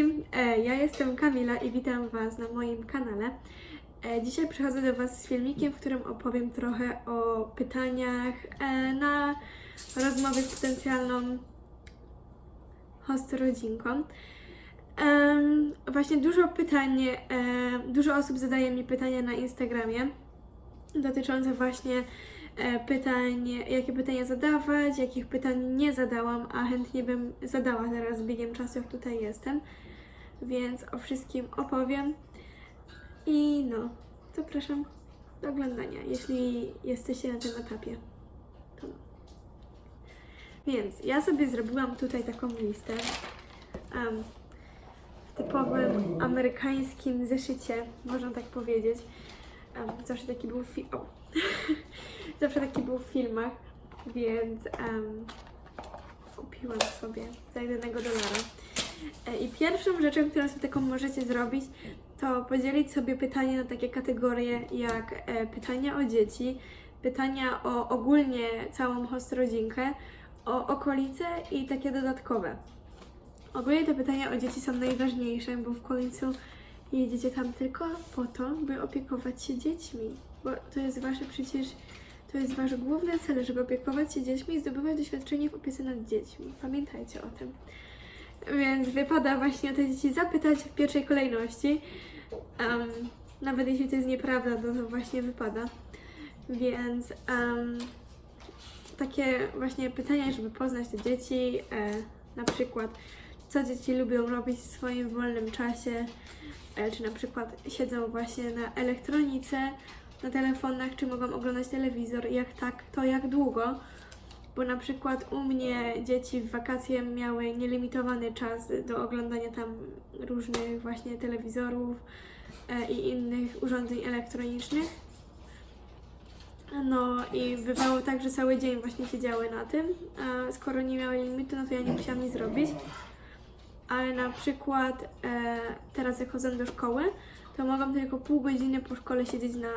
wszystkim, e, ja jestem Kamila i witam Was na moim kanale. E, Dzisiaj przychodzę do Was z filmikiem, w którym opowiem trochę o pytaniach e, na rozmowy z potencjalną host rodzinką. Właśnie dużo pytań, dużo osób zadaje mi pytania na Instagramie dotyczące właśnie pytań, jakie pytania zadawać, jakich pytań nie zadałam, a chętnie bym zadała teraz biegiem czasu, jak tutaj jestem. Więc o wszystkim opowiem. I no, zapraszam do oglądania, jeśli jesteście na tym etapie. To no. Więc ja sobie zrobiłam tutaj taką listę. em, w typowym amerykańskim zeszycie, można tak powiedzieć. Em, zawsze taki był fi- o. zawsze taki był w filmach, więc em, kupiłam sobie za jednego dolara. E, I pierwszą rzeczą, którą sobie taką możecie zrobić, to podzielić sobie pytania na takie kategorie jak e, pytania o dzieci, pytania o ogólnie całą host rodzinkę, o okolice i takie dodatkowe. Ogólnie te pytania o dzieci są najważniejsze, bo w końcu jedziecie tam tylko po to, by opiekować się dziećmi. Bo to jest wasze przecież, to jest wasz główny cel, żeby opiekować się dziećmi i zdobywać doświadczenie w opiece nad dziećmi. Pamiętajcie o tym. Więc wypada właśnie o te dzieci zapytać w pierwszej kolejności. Em, nawet jeśli to jest nieprawda, to, to właśnie wypada. Więc em, takie właśnie pytania, żeby poznać te dzieci, e, na przykład co dzieci lubią robić w swoim wolnym czasie, e, czy na przykład siedzą właśnie na elektronice, na telefonach, czy mogą oglądać telewizor, jak tak, to jak długo. Bo na przykład u mnie dzieci w wakacje miały nielimitowany czas do oglądania tam różnych właśnie telewizorów e, i innych urządzeń elektronicznych. No i bywało tak, że cały dzień właśnie siedziały na tym, a skoro nie miały limitu, no to ja nie musiałam nic zrobić. Ale na przykład e, teraz jak chodzę do szkoły, to mogą tylko pół godziny po szkole siedzieć na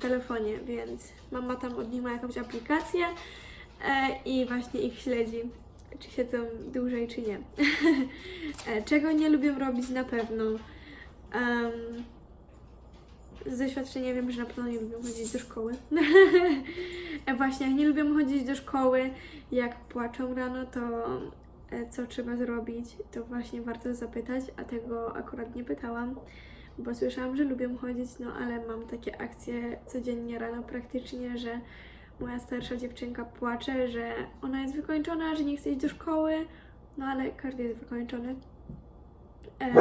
telefonie, więc mama tam od nich ma jakąś aplikację i właśnie ich śledzi, czy siedzą dłużej, czy nie. e, czego nie lubią robić na pewno. Em, z doświadczenia wiem, że na pewno nie lubią chodzić do szkoły. E, Właśnie, jak nie lubią chodzić do szkoły, jak płaczą rano, to e, co trzeba zrobić, to właśnie warto zapytać, a tego akurat nie pytałam, bo słyszałam, że lubią chodzić, no ale mam takie akcje codziennie rano praktycznie, że moja starsza dziewczynka płacze, że ona jest wykończona, że nie chce iść do szkoły, no ale każdy jest wykończony. E,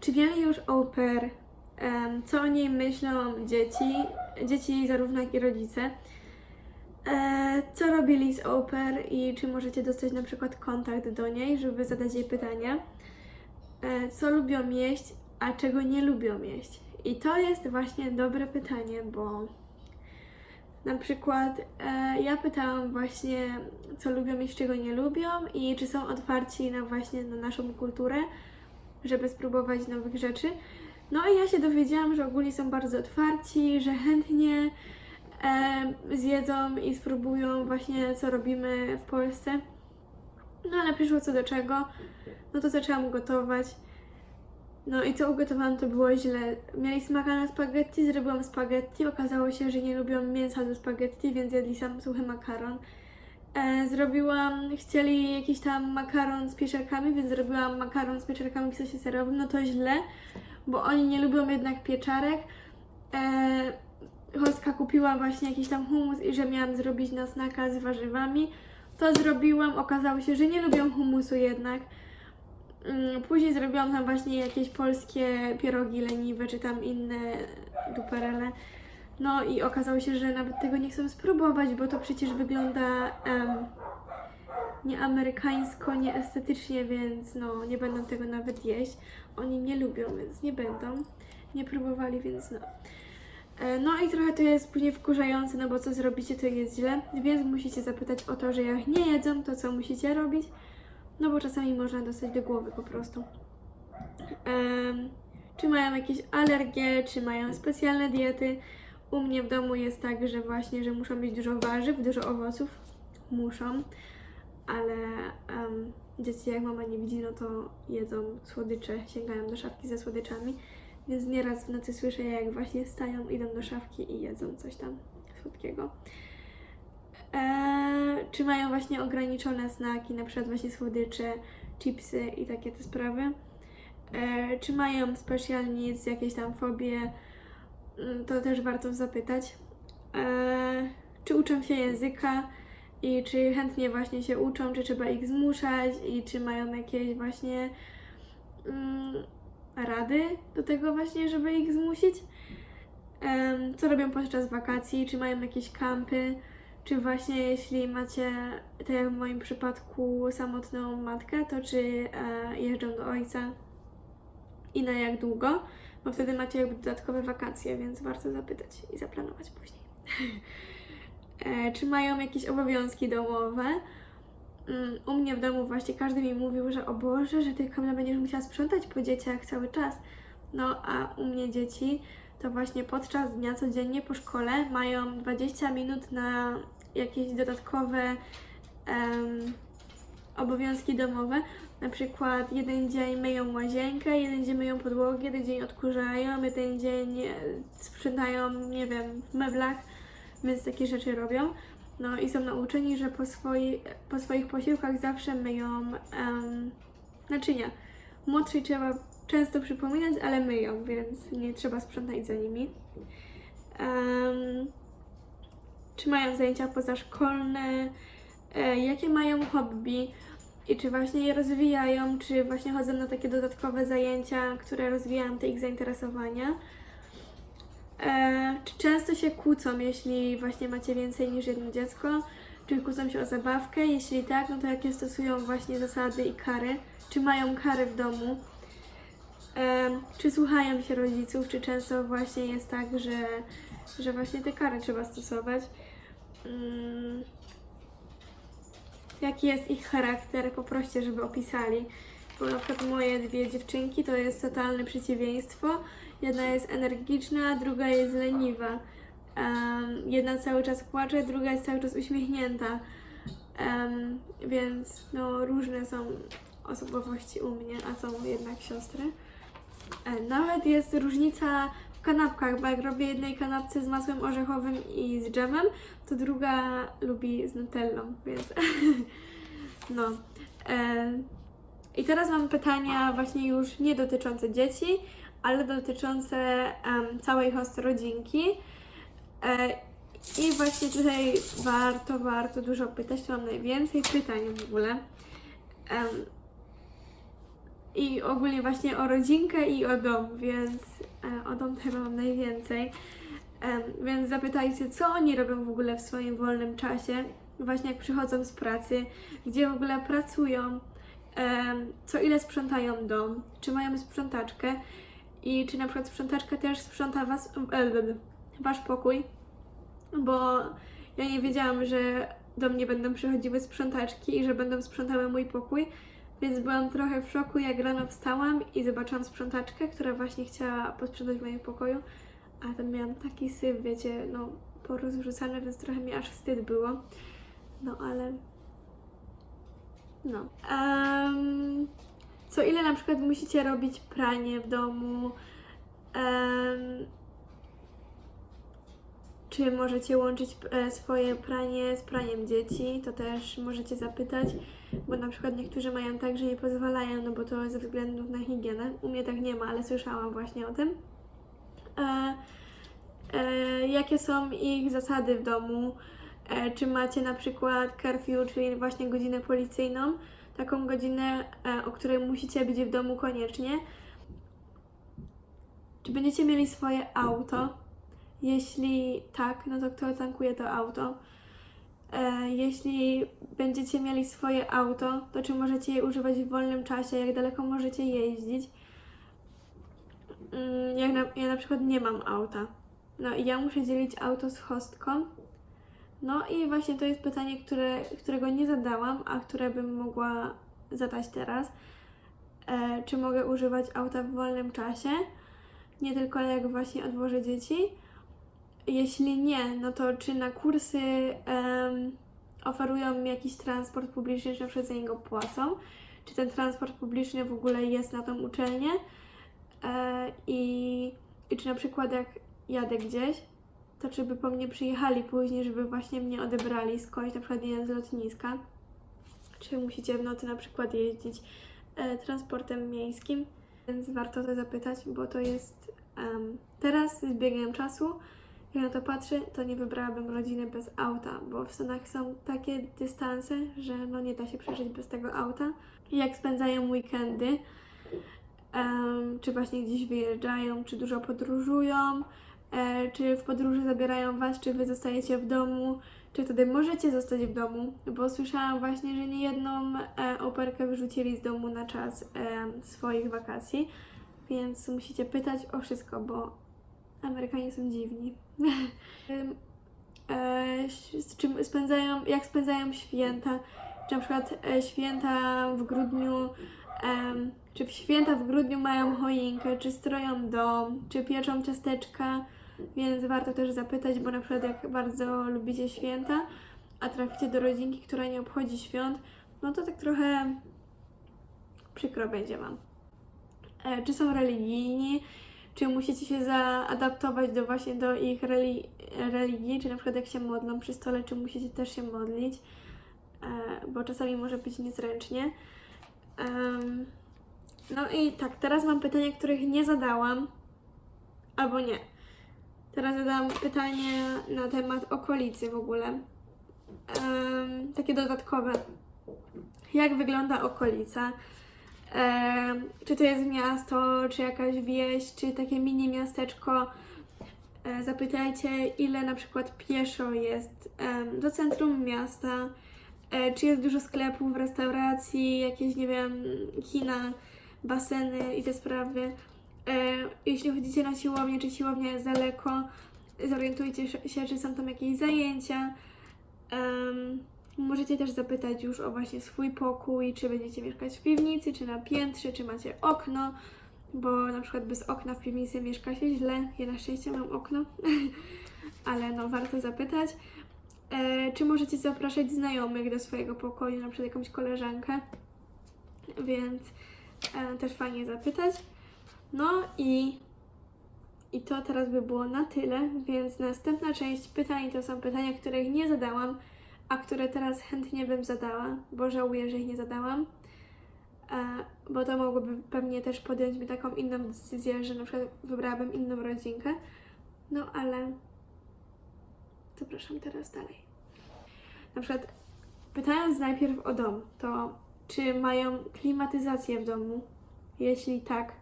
czy mieli już au pair? Em, co o niej myślą dzieci, dzieci zarówno jak i rodzice? E, co robili z pair i czy możecie dostać na przykład kontakt do niej, żeby zadać jej pytania? E, co lubią jeść, a czego nie lubią jeść? I to jest właśnie dobre pytanie, bo na przykład e, ja pytałam właśnie, co lubią jeść, czego nie lubią i czy są otwarci na właśnie na naszą kulturę, żeby spróbować nowych rzeczy. No i ja się dowiedziałam, że ogólnie są bardzo otwarci, że chętnie e, zjedzą i spróbują właśnie co robimy w Polsce. No ale przyszło co do czego, no to zaczęłam gotować. No i co ugotowałam to było źle. Mieli smaka na spaghetti, zrobiłam spaghetti. Okazało się, że nie lubią mięsa do spaghetti, więc jedli sam suchy makaron. E, zrobiłam, chcieli jakiś tam makaron z pieczarkami, więc zrobiłam makaron z pieczarkami w sosie serowym. No to źle, bo oni nie lubią jednak pieczarek. E, hostka kupiła właśnie jakiś tam humus i że miałam zrobić na snaka z warzywami. To zrobiłam, okazało się, że nie lubią humusu jednak. Mm, Później zrobiłam tam właśnie jakieś polskie pierogi leniwe, czy tam inne duperele. No i okazało się, że nawet tego nie chcą spróbować, bo to przecież wygląda em, nie amerykańsko, nie estetycznie, więc no nie będą tego nawet jeść. Oni nie lubią, więc nie będą. Nie próbowali, więc no. E, No i trochę to jest później wkurzające, no bo co zrobicie, to jest źle, więc musicie zapytać o to, że jak nie jedzą, to co musicie robić, no bo czasami można dostać do głowy po prostu. Em, czy mają jakieś alergie, czy mają specjalne diety. U mnie w domu jest tak, że właśnie, że muszą mieć dużo warzyw, dużo owoców. Muszą, ale em, dzieci jak mama nie widzi, no to jedzą słodycze, sięgają do szafki ze słodyczami. Więc nieraz w nocy słyszę, jak właśnie wstają, idą do szafki i jedzą coś tam słodkiego. Eee, czy mają właśnie ograniczone znaki, na przykład właśnie słodycze, chipsy i takie te sprawy. Eee, czy mają special needs, jakieś tam fobie, Mm, to też warto zapytać. Eee, czy uczą się języka i czy chętnie właśnie się uczą, czy trzeba ich zmuszać i czy mają jakieś właśnie mm, rady do tego właśnie, żeby ich zmusić. Co robią podczas wakacji, czy mają jakieś kampy, czy właśnie jeśli macie, tak jak w moim przypadku, samotną matkę, to czy e, jeżdżą do ojca i na jak długo, bo wtedy macie jakby dodatkowe wakacje, więc warto zapytać i zaplanować później. e, czy mają jakieś obowiązki domowe? Mm, U mnie w domu właśnie każdy mi mówił, że o Boże, że ty Kamila będziesz musiała sprzątać po dzieciach cały czas. No a u mnie dzieci to właśnie podczas dnia codziennie po szkole mają 20 minut na jakieś dodatkowe em, obowiązki domowe. Na przykład jeden dzień myją łazienkę, jeden dzień myją podłogę, jeden dzień odkurzają, jeden dzień e, sprzątają, nie wiem, w meblach, więc takie rzeczy robią. No i są nauczeni, że po, swoi, po swoich posiłkach zawsze myją em, naczynia. Młodszej trzeba często przypominać, ale myją, więc nie trzeba sprzątać za nimi. Em, czy mają zajęcia pozaszkolne? E, jakie mają hobby? I czy właśnie je rozwijają, czy właśnie chodzą na takie dodatkowe zajęcia, które rozwijają te ich zainteresowania? E, czy często się kłócą, jeśli właśnie macie więcej niż jedno dziecko? Czy kłócą się o zabawkę? Jeśli tak, no to jakie stosują właśnie zasady i kary? Czy mają kary w domu? Em, czy słuchają się rodziców, czy często właśnie jest tak, że, że właśnie te kary trzeba stosować? Mm, jaki jest ich charakter? Poproście, żeby opisali. Bo na przykład moje dwie dziewczynki to jest totalne przeciwieństwo. Jedna jest energiczna, druga jest leniwa. Em, jedna cały czas płacze, druga jest cały czas uśmiechnięta. Em, więc no, różne są osobowości u mnie, a są jednak siostry. E, Nawet jest różnica kanapkach, bo jak robię jednej kanapce z masłem orzechowym i z dżemem, to druga lubi z nutellą, więc no. E, I teraz mam pytania właśnie już nie dotyczące dzieci, ale dotyczące em, całej host rodzinki. E, I właśnie tutaj warto, warto dużo pytać, tu mam najwięcej pytań w ogóle. I ogólnie właśnie o rodzinkę i o dom, więc o dom chyba mam najwięcej. Więc zapytajcie, co oni robią w ogóle w swoim wolnym czasie, właśnie jak przychodzą z pracy, gdzie w ogóle pracują, co ile sprzątają dom, czy mają sprzątaczkę i czy na przykład sprzątaczka też sprząta was, e, wasz pokój, bo ja nie wiedziałam, że do mnie będą przychodziły sprzątaczki i że będą sprzątały mój pokój, więc byłam trochę w szoku, jak rano wstałam i zobaczyłam sprzątaczkę, która właśnie chciała posprzątać w moim pokoju, a tam miałam taki syf, wiecie, no porozrzucane, więc trochę mi aż wstyd było. No ale... No. Em, co ile na przykład musicie robić pranie w domu? Em, czy możecie łączyć e, swoje pranie z praniem dzieci? To też możecie zapytać, bo na przykład niektórzy mają tak, że nie pozwalają, no bo to ze względów na higienę. U mnie tak nie ma, ale słyszałam właśnie o tym. E, e, jakie są ich zasady w domu? E, czy macie na przykład curfew, czyli właśnie godzinę policyjną? Taką godzinę, e, o której musicie być w domu koniecznie. Czy będziecie mieli swoje auto? Jeśli tak, no to kto tankuje to auto? E, jeśli będziecie mieli swoje auto, to czy możecie je używać w wolnym czasie? Jak daleko możecie jeździć? Mm, jak na, ja na przykład nie mam auta. No i ja muszę dzielić auto z hostką. No i właśnie to jest pytanie, które, którego nie zadałam, a które bym mogła zadać teraz. E, czy mogę używać auta w wolnym czasie? Nie tylko jak właśnie odwożę dzieci. Jeśli nie, no to czy na kursy em, oferują jakiś transport publiczny, czy na przykład za niego płacą? czy ten transport publiczny w ogóle jest na tą uczelnię? E, i, i czy na przykład jak jadę gdzieś, to czy by po mnie przyjechali później, żeby właśnie mnie odebrali skądś, na przykład nie z lotniska, czy musicie w nocy na przykład jeździć e, transportem miejskim, więc warto to zapytać, bo to jest em, teraz z biegiem czasu, jak na to patrzę, to nie wybrałabym rodziny bez auta, bo w Stanach są takie dystanse, że no nie da się przeżyć bez tego auta. Jak spędzają weekendy, em, czy właśnie gdzieś wyjeżdżają, czy dużo podróżują, e, czy w podróży zabierają Was, czy Wy zostajecie w domu, czy wtedy możecie zostać w domu, bo słyszałam właśnie, że niejedną e, operkę wyrzucili z domu na czas e, swoich wakacji, więc musicie pytać o wszystko, bo Amerykanie są dziwni. E, z czym spędzają, jak spędzają święta, czy na przykład e, święta w grudniu, czy w święta w grudniu mają choinkę, czy stroją dom, czy pieczą ciasteczka, więc warto też zapytać, bo na przykład jak bardzo lubicie święta, a traficie do rodzinki, która nie obchodzi świąt, no to tak trochę przykro będzie Wam. E, czy są religijni, czy musicie się zaadaptować do właśnie do ich reli- religii, czy na przykład jak się modlą przy stole, czy musicie też się modlić, e, bo czasami może być niezręcznie. No i tak, teraz mam pytania, których nie zadałam, albo nie. Teraz zadam pytanie na temat okolicy w ogóle. Takie dodatkowe. Jak wygląda okolica? Czy to jest miasto, czy jakaś wieś, czy takie mini miasteczko? E, Zapytajcie, ile na przykład pieszo jest do centrum miasta, e, czy jest dużo sklepów, restauracji, jakieś, nie wiem, kina, baseny i te sprawy. E, Jeśli chodzicie na siłownię, czy siłownia jest daleko, zorientujcie się, czy są tam jakieś zajęcia. Możecie też zapytać już o właśnie swój pokój, czy będziecie mieszkać w piwnicy, czy na piętrze, czy macie okno, bo na przykład bez okna w piwnicy mieszka się źle. Ja na szczęście mam okno, ale no warto zapytać. E, czy możecie zapraszać znajomych do swojego pokoju, na przykład jakąś koleżankę, więc e, też fajnie zapytać. No i, i to teraz by było na tyle, więc następna część pytań to są pytania, których nie zadałam, a które teraz chętnie bym zadała, bo żałuję, że ich nie zadałam, e, bo to mogłoby pewnie też podjąć mi taką inną decyzję, że na przykład wybrałabym inną rodzinkę. No ale zapraszam teraz dalej. Na przykład pytając najpierw o dom, to czy mają klimatyzację w domu? Jeśli tak,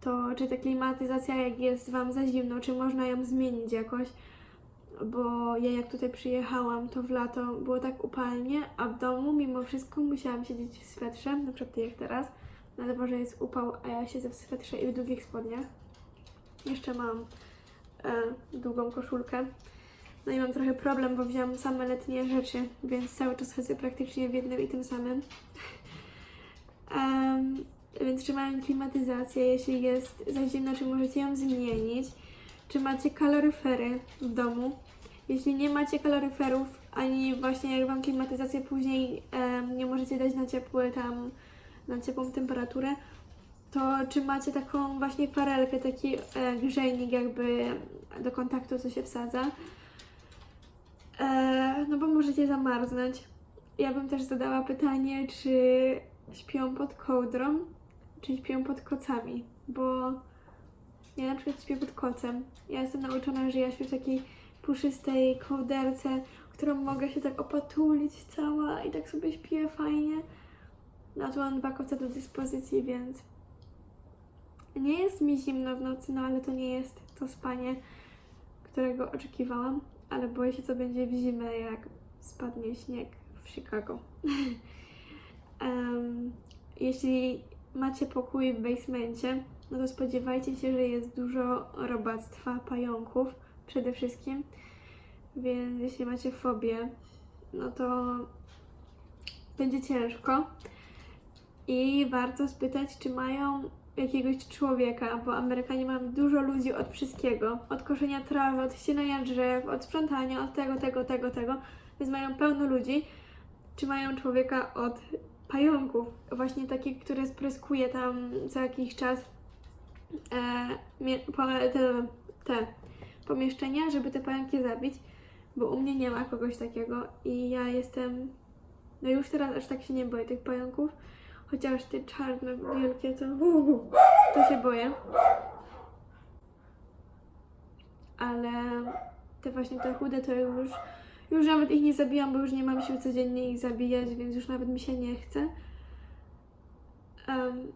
to czy ta klimatyzacja, jak jest Wam za zimno, czy można ją zmienić jakoś? Bo ja jak tutaj przyjechałam, to w lato było tak upalnie, a w domu mimo wszystko musiałam siedzieć w swetrze, na przykład jak teraz. Na dworze jest upał, a ja siedzę w swetrze i w długich spodniach. Jeszcze mam e, długą koszulkę. No i mam trochę problem, bo wziąłam same letnie rzeczy, więc cały czas chodzę praktycznie w jednym i tym samym. Em, więc czy klimatyzację? Jeśli jest za zimno, czy możecie ją zmienić? Czy macie kaloryfery w domu? Jeśli nie macie kaloryferów, ani właśnie jak Wam klimatyzację później em, nie możecie dać na ciepły tam, na ciepłą temperaturę, to czy macie taką właśnie farelkę, taki e, grzejnik jakby do kontaktu, co się wsadza? E, no bo możecie zamarznąć. Ja bym też zadała pytanie, czy śpią pod kołdrą, czy śpią pod kocami, bo ja na przykład śpię pod kocem. Ja jestem nauczona, że ja śpię w takiej puszystej kołderce, którą mogę się tak opatulić cała i tak sobie śpię fajnie. No to mam dwa koce do dyspozycji, więc nie jest mi zimno w nocy, no ale to nie jest to spanie, którego oczekiwałam, ale boję się, co będzie w zimę, jak spadnie śnieg w Chicago. Em, jeśli macie pokój w basemencie, no to spodziewajcie się, że jest dużo robactwa, pająków przede wszystkim. Więc jeśli macie fobię, no to będzie ciężko. I warto spytać, czy mają jakiegoś człowieka, bo Amerykanie mają dużo ludzi od wszystkiego. Od koszenia trawy, od ścinania drzew, od sprzątania, od tego, tego, tego, tego. Więc mają pełno ludzi. Czy mają człowieka od pająków, właśnie takich, które spryskuję tam co jakiś czas e, te, te pomieszczenia, żeby te pająki zabić, bo u mnie nie ma kogoś takiego i ja jestem, no już teraz aż tak się nie boję tych pająków, chociaż te czarne, wielkie to, to się boję. Ale te właśnie te chude to już, już nawet ich nie zabijam, bo już nie mam sił codziennie ich zabijać, więc już nawet mi się nie chce. Em,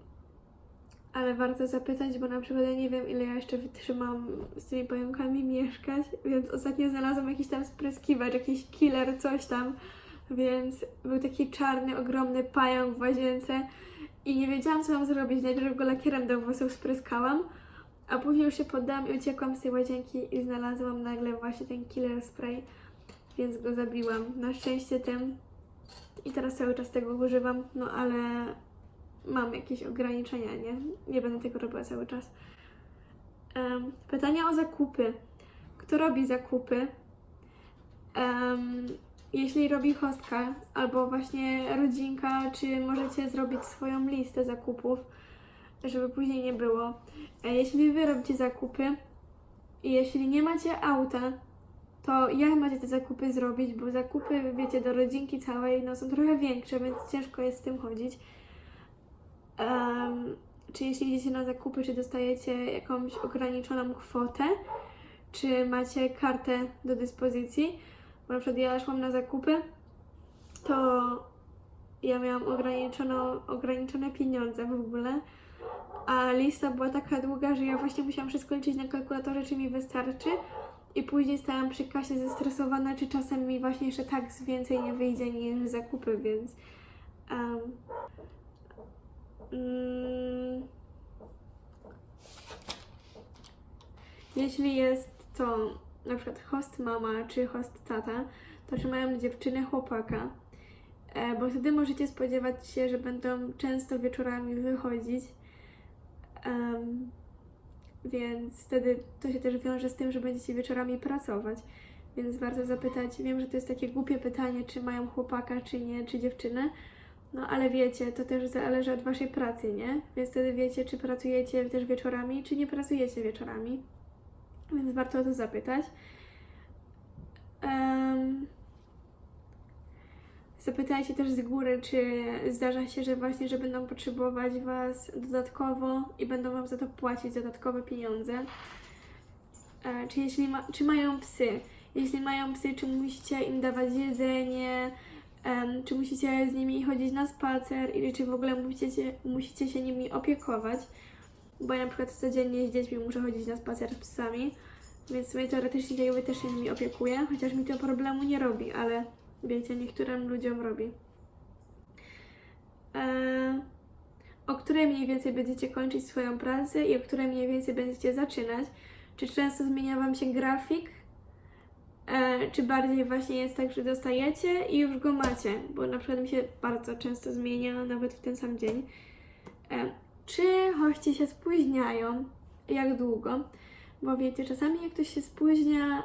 ale warto zapytać, bo na przykład ja nie wiem, ile ja jeszcze wytrzymam z tymi pająkami mieszkać, więc ostatnio znalazłam jakiś tam spryskiwacz, jakiś killer, coś tam, więc był taki czarny, ogromny pająk w łazience i nie wiedziałam, co mam zrobić. Najpierw go lakierem do włosów spryskałam, a później już się poddałam i uciekłam z tej łazienki i znalazłam nagle właśnie ten killer spray, więc go zabiłam. Na szczęście tym i teraz cały czas tego używam, no ale mam jakieś ograniczenia, nie? Nie będę tego robiła cały czas. Em, pytania o zakupy. Kto robi zakupy? Em, jeśli robi hostka albo właśnie rodzinka, czy możecie zrobić swoją listę zakupów, żeby później nie było. E, Jeśli wy robicie zakupy i jeśli nie macie auta, to jak macie te zakupy zrobić? Bo zakupy, wiecie, do rodzinki całej no, są trochę większe, więc ciężko jest z tym chodzić. Em, czy jeśli idziecie na zakupy, czy dostajecie jakąś ograniczoną kwotę, czy macie kartę do dyspozycji? Bo na przykład ja szłam na zakupy, to ja miałam ograniczoną, ograniczone pieniądze w ogóle, a lista była taka długa, że ja właśnie musiałam wszystko liczyć na kalkulatorze, czy mi wystarczy. I później stałam przy kasie zestresowana, czy czasem mi właśnie jeszcze tak więcej nie wyjdzie niż zakupy, więc. em, mm, jeśli jest to na przykład host mama czy host tata, to czy mają dziewczynę chłopaka, e, bo wtedy możecie spodziewać się, że będą często wieczorami wychodzić. Em, więc wtedy to się też wiąże z tym, że będziecie wieczorami pracować. Więc warto zapytać, wiem, że to jest takie głupie pytanie, czy mają chłopaka, czy nie, czy dziewczynę. No ale wiecie, to też zależy od waszej pracy, nie? Więc wtedy wiecie, czy pracujecie też wieczorami, czy nie pracujecie wieczorami. Więc warto o to zapytać. Em, Zapytajcie też z góry, czy zdarza się, że właśnie, że będą potrzebować Was dodatkowo i będą Wam za to płacić dodatkowe pieniądze. E, Czy jeśli ma, czy mają psy? Jeśli mają psy, czy musicie im dawać jedzenie, czy musicie z nimi chodzić na spacer, ili czy w ogóle musicie, musicie się nimi opiekować. Bo ja na przykład codziennie z dziećmi muszę chodzić na spacer z psami, więc sumie teoretycznie ja też się nimi opiekuję, chociaż mi to problemu nie robi, ale wiecie, niektórym ludziom robi. E, o której mniej więcej będziecie kończyć swoją pracę i o której mniej więcej będziecie zaczynać? Czy często zmienia Wam się grafik? E, czy bardziej właśnie jest tak, że dostajecie i już go macie? Bo na przykład mi się bardzo często zmienia, nawet w ten sam dzień. E, czy hości się spóźniają? Jak długo? Bo wiecie, czasami jak ktoś się spóźnia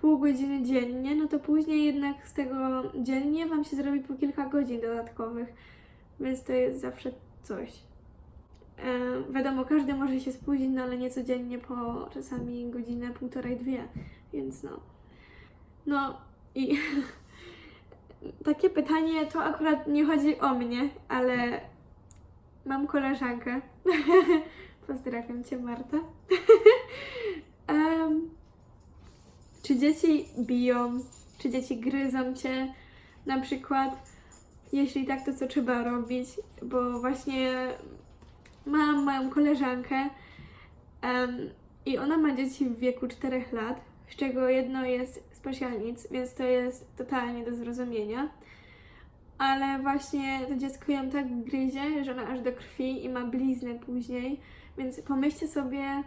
pół godziny dziennie, no to później jednak z tego dziennie Wam się zrobi po kilka godzin dodatkowych, więc to jest zawsze coś. E, wiadomo, każdy może się spóźnić, no ale nie codziennie po czasami godzinę, półtorej, dwie, więc no. No i takie pytanie to akurat nie chodzi o mnie, ale mam koleżankę. Pozdrawiam Cię, Marta. Em, czy dzieci biją? Czy dzieci gryzą cię? Na przykład, jeśli tak, to co trzeba robić? Bo właśnie mam moją koleżankę em, i ona ma dzieci w wieku 4 lat, z czego jedno jest special needs, więc to jest totalnie do zrozumienia. Ale właśnie to dziecko ją tak gryzie, że ona aż do krwi i ma bliznę później, więc pomyślcie sobie,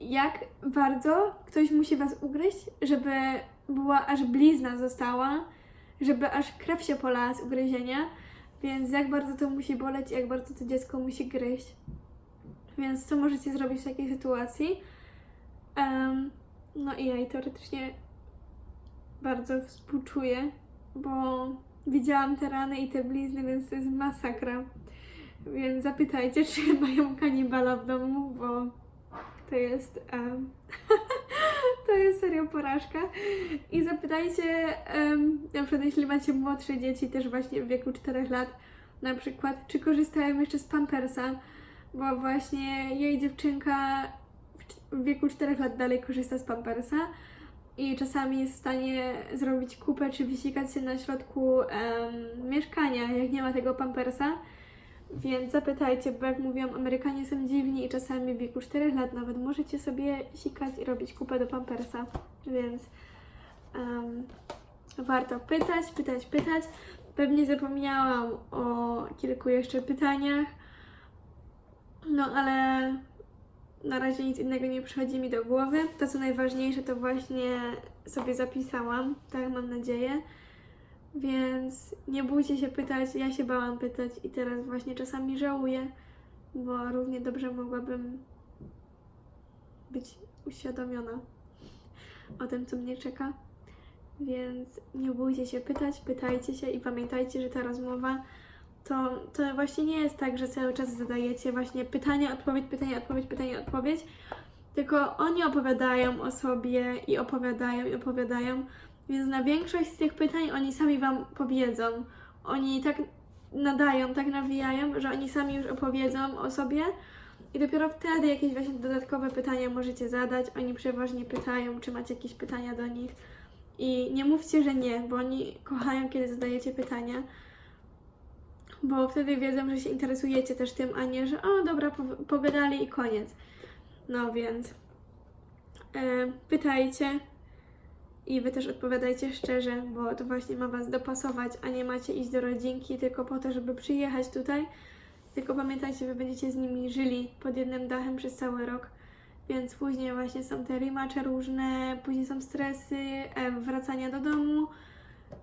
jak bardzo ktoś musi was ugryźć, żeby była aż blizna została, żeby aż krew się polała z ugryzienia, więc jak bardzo to musi boleć, jak bardzo to dziecko musi gryźć. Więc co możecie zrobić w takiej sytuacji? Em, no i ja jej teoretycznie bardzo współczuję, bo widziałam te rany i te blizny, więc to jest masakra. Więc zapytajcie, czy mają kanibala w domu, bo to jest. em, to jest serio porażka. I zapytajcie, em, na przykład jeśli macie młodsze dzieci, też właśnie w wieku 4 lat, na przykład, czy korzystają jeszcze z pampersa, bo właśnie jej dziewczynka w wieku 4 lat dalej korzysta z pampersa i czasami jest w stanie zrobić kupę czy wysikać się na środku mieszkania, jak nie ma tego pampersa. Więc zapytajcie, bo jak mówiłam, Amerykanie są dziwni i czasami w wieku 4 lat nawet możecie sobie sikać i robić kupę do pampersa. Więc warto pytać, pytać, pytać. Pewnie zapomniałam o kilku jeszcze pytaniach, no ale na razie nic innego nie przychodzi mi do głowy. To, co najważniejsze, to właśnie sobie zapisałam, tak mam nadzieję. Więc nie bójcie się pytać, ja się bałam pytać i teraz właśnie czasami żałuję, bo równie dobrze mogłabym być uświadomiona o tym, co mnie czeka. Więc nie bójcie się pytać, pytajcie się i pamiętajcie, że ta rozmowa to, to właśnie nie jest tak, że cały czas zadajecie właśnie pytania, odpowiedź, pytanie, odpowiedź, pytanie, odpowiedź, tylko oni opowiadają o sobie i opowiadają i opowiadają, więc na większość z tych pytań oni sami Wam powiedzą. Oni tak nadają, tak nawijają, że oni sami już opowiedzą o sobie i dopiero wtedy jakieś właśnie dodatkowe pytania możecie zadać. Oni przeważnie pytają, czy macie jakieś pytania do nich. I nie mówcie, że nie, bo oni kochają, kiedy zadajecie pytania bo wtedy wiedzą, że się interesujecie też tym, a nie, że o dobra, po- pogadali i koniec. No więc e, pytajcie i wy też odpowiadajcie szczerze, bo to właśnie ma was dopasować, a nie macie iść do rodzinki tylko po to, żeby przyjechać tutaj. Tylko pamiętajcie, wy będziecie z nimi żyli pod jednym dachem przez cały rok. Więc później właśnie są te rimacze różne, później są stresy, e, wracania do domu,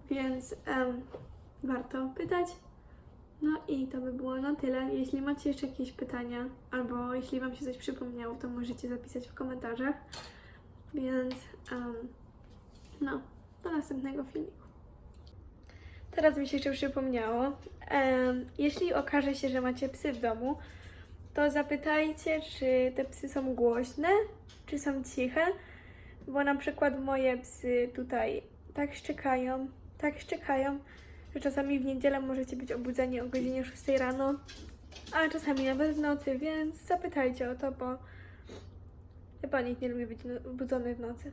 więc em, warto pytać. No i to by było na tyle. Jeśli macie jeszcze jakieś pytania, albo jeśli Wam się coś przypomniało, to możecie zapisać w komentarzach. Więc em, no, do następnego filmiku. Teraz mi się jeszcze przypomniało. Em, jeśli okaże się, że macie psy w domu, to zapytajcie, czy te psy są głośne, czy są ciche, bo na przykład moje psy tutaj tak szczekają, tak szczekają, że czasami w niedzielę możecie być obudzeni o godzinie 6 rano, a czasami nawet w nocy, więc zapytajcie o to, bo chyba nikt nie lubi być obudzony w nocy.